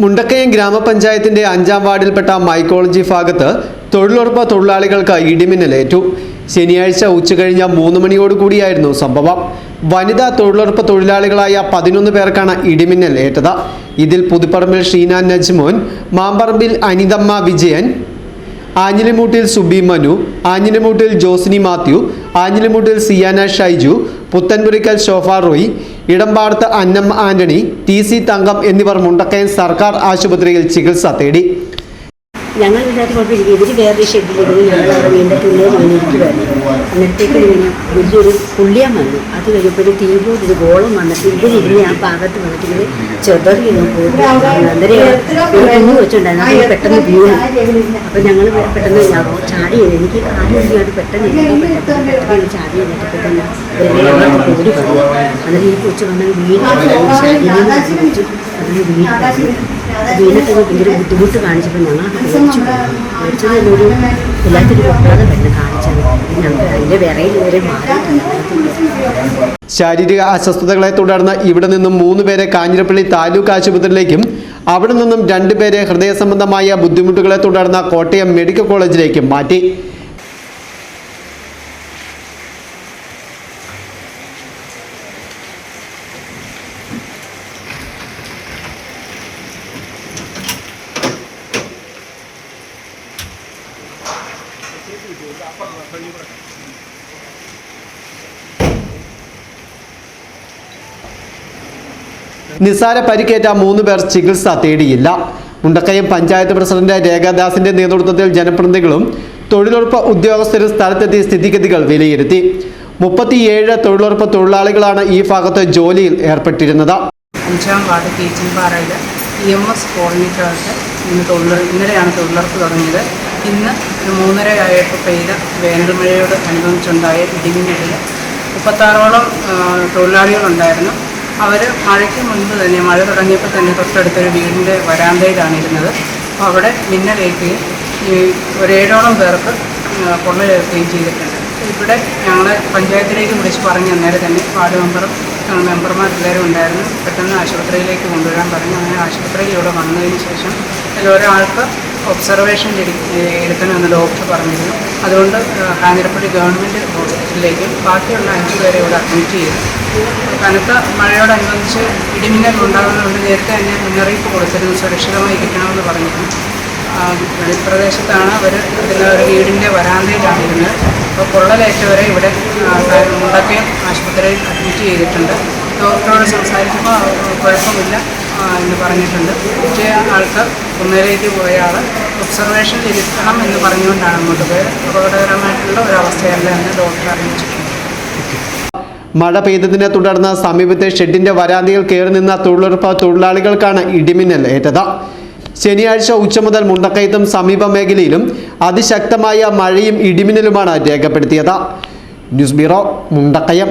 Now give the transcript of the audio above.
മുണ്ടക്കയം ഗ്രാമപഞ്ചായത്തിന്റെ അഞ്ചാം വാർഡിൽപ്പെട്ട മൈക്കോളജി ഭാഗത്ത് തൊഴിലുറപ്പ് തൊഴിലാളികൾക്ക് ഇടിമിന്നലേറ്റു ശനിയാഴ്ച ഉച്ചകഴിഞ്ഞ മൂന്ന് മണിയോടുകൂടിയായിരുന്നു സംഭവം. വനിതാ തൊഴിലുറപ്പ് തൊഴിലാളികളായ പതിനൊന്ന് പേർക്കാണ് ഇടിമിന്നൽ ഏറ്റത്. ഇതിൽ പുതുപ്പറമ്പിൽ ഷീന നജ്മോൻ മാമ്പറമ്പിൽ അനിതമ്മ വിജയൻ ആഞ്ഞിലിമൂട്ടിൽ സുബി മനു ആഞ്ഞിലിമൂട്ടിൽ ജോസ്നി മാത്യു ആഞ്ഞിലിമൂട്ടിൽ സിയാന ഷൈജു പുത്തൻപുരിക്കൽ ഷോഫ റോയ് ഇടമ്പാടത്ത് അന്നമ്മ ആന്റണി ടി സി തങ്കം എന്നിവർ മുണ്ടക്കയം സർക്കാർ ആശുപത്രിയിൽ ചികിത്സ തേടി. ഞങ്ങൾ വിചാരിച്ചു ഇവർ വേറൊരു ഷെഡിലിരുന്ന് ഞങ്ങൾ വീണ്ടും ഇങ്ങനെ വലിയൊരു പുള്ളിയാൻ വന്നു. അത് കഴിഞ്ഞപ്പോഴും തീപോട്ട് ഒരു ഗോളം വന്നിട്ട് ഇവരിരുന്ന് ഞാൻ ഭാഗത്ത് വന്നിട്ട് ഇവർ ഒരു കുഞ്ഞു വെച്ചുണ്ടായിരുന്നു അത് പെട്ടെന്ന് വീണു. അപ്പൊ ഞങ്ങൾ പെട്ടെന്ന് ചാടി എനിക്ക് കാര്യം പെട്ടെന്ന് ചാടി എന്നിട്ട് തന്നെ ഇവരെല്ലാം ഓടി വന്നു. അന്നേരം ഈ കൊച്ചു വന്നാൽ വീട്ടിൽ ശരീരം വെച്ചു അതിന് വീട്ടിൽ വീണിട്ട് ഭയങ്കര ബുദ്ധിമുട്ട് കാണിച്ചപ്പോൾ ഞങ്ങൾ ഒരു എല്ലാത്തിനും പെണ്ണ് ഞങ്ങൾ ശാരീരിക അസ്വസ്ഥതകളെ തുടർന്ന് ഇവിടെ നിന്നും മൂന്ന് പേരെ കാഞ്ഞിരപ്പള്ളി താലൂക്ക് ആശുപത്രിയിലേക്കും അവിടെ നിന്നും രണ്ടുപേരെ ഹൃദയ സംബന്ധമായ ബുദ്ധിമുട്ടുകളെ തുടർന്ന് കോട്ടയം മെഡിക്കൽ കോളേജിലേക്കും മാറ്റി. നിസാര പരിക്കേറ്റ മൂന്ന് പേർ ചികിത്സ തേടിയില്ല. മുണ്ടക്കയം പഞ്ചായത്ത് പ്രസിഡന്റ് രേഖാദാസിന്റെ നേതൃത്വത്തിൽ ജനപ്രതിനിധികളും തൊഴിലുറപ്പ് ഉദ്യോഗസ്ഥരും സ്ഥലത്തെത്തി സ്ഥിതിഗതികൾ വിലയിരുത്തി. മുപ്പത്തിയേഴ് തൊഴിലുറപ്പ് തൊഴിലാളികളാണ് ഈ ഭാഗത്ത് ജോലിയിൽ ഏർപ്പെട്ടിരുന്നത്. അഞ്ചാം വാർഡ് കീച്ചിൻപാറയിൽ ഇ എം എസ് കോളനിക്കകത്ത് ഇന്ന് തൊഴിലുറപ്പ് ഇന്നലെയാണ് തൊഴിലുറപ്പ് തുടങ്ങിയത്. ഇന്ന് ഒരു മൂന്നര ആയപ്പോൾ പെയ്ത വേനൽ മഴയോട് അനുബന്ധിച്ചുണ്ടായ ഇടിമിന്നലിൽ മുപ്പത്താറോളം തൊഴിലാളികളുണ്ടായിരുന്നു. അവർ മഴയ്ക്ക് മുൻപ് തന്നെ മഴ തുടങ്ങിയപ്പോൾ തന്നെ തൊട്ടടുത്തൊരു വീടിന്റെ വരാന്തയിലാണ് ഇരുന്നത് അപ്പോൾ അവിടെ മിന്നലേക്കുകയും ഈ ഒരേഴോളം പേർക്ക് പൊള്ളലേൽക്കുകയും ചെയ്തിട്ടുണ്ട്. ഇവിടെ ഞങ്ങൾ പഞ്ചായത്തിലേക്ക് വിളിച്ച് പറഞ്ഞ് അന്നേരം തന്നെ വാർഡ് മെമ്പറും മെമ്പർമാർ എല്ലാവരും ഉണ്ടായിരുന്നു. പെട്ടെന്ന് ആശുപത്രിയിലേക്ക് കൊണ്ടുവരാൻ പറഞ്ഞു. അങ്ങനെ ആശുപത്രിയിൽ ഇവിടെ വന്നതിന് ശേഷം അതിൽ ഒരാൾക്ക് ഒബ്സർവേഷൻ എടുക്കണമെന്ന് ഡോക്ടർ പറഞ്ഞിരുന്നു. അതുകൊണ്ട് കാഞ്ഞിരപ്പള്ളി ഗവൺമെന്റ് ഹോസ്പിറ്റലിലേക്കും ബാക്കിയുള്ള അഞ്ച് പേരെ ഇവിടെ അഡ്മിറ്റ് ചെയ്തു. കനത്ത മഴയോടനുബന്ധിച്ച് ഇടിമിന്നൽ ഉണ്ടാകുന്നതുകൊണ്ട് നേരത്തെ തന്നെ മുന്നറിയിപ്പ് കൊടുത്തിരുന്നു. സുരക്ഷിതമായി കിട്ടണമെന്ന് പറഞ്ഞിരുന്നു. വെളിപ്രദേശത്താണ് അവർ ഇതിന്റെ ഒരു വീടിന്റെ വരാന്തയിലാണ് ഇരുന്നത്. അപ്പോൾ പൊള്ളലേറ്റവരെ ഇവിടെ മുണ്ടക്കയം ആശുപത്രിയിൽ അഡ്മിറ്റ് ചെയ്തിട്ടുണ്ട്. ഡോക്ടറോട് സംസാരിക്കുമ്പോൾ കുഴപ്പമില്ല. എന്ന് പറഞ്ഞിട്ടുണ്ട്. മറ്റേ ആൾക്ക് കുന്നേലേക്ക് പോയ ആൾ ഒബ്സർവേഷനിൽ ഇരിക്കണം എന്ന് പറഞ്ഞുകൊണ്ടാണ് അങ്ങോട്ട് പോയത്. അപകടകരമായിട്ടുള്ള ഒരവസ്ഥയല്ല എന്ന് ഡോക്ടർ അറിയിച്ചിട്ടുണ്ട്. മഴ പെയ്തതിനെ തുടർന്ന് സമീപത്തെ ഷെഡിന്റെ വരാന്തയിൽ കയറി നിന്ന തൊഴിലുറപ്പ് തൊഴിലാളികൾക്കാണ് ഇടിമിന്നൽ ഏറ്റത്. ശനിയാഴ്ച ഉച്ച മുതൽ മുണ്ടക്കയത്തും സമീപ മേഖലയിലും അതിശക്തമായ മഴയും ഇടിമിന്നലുമാണ് രേഖപ്പെടുത്തിയത്. News bureau Mundakayam.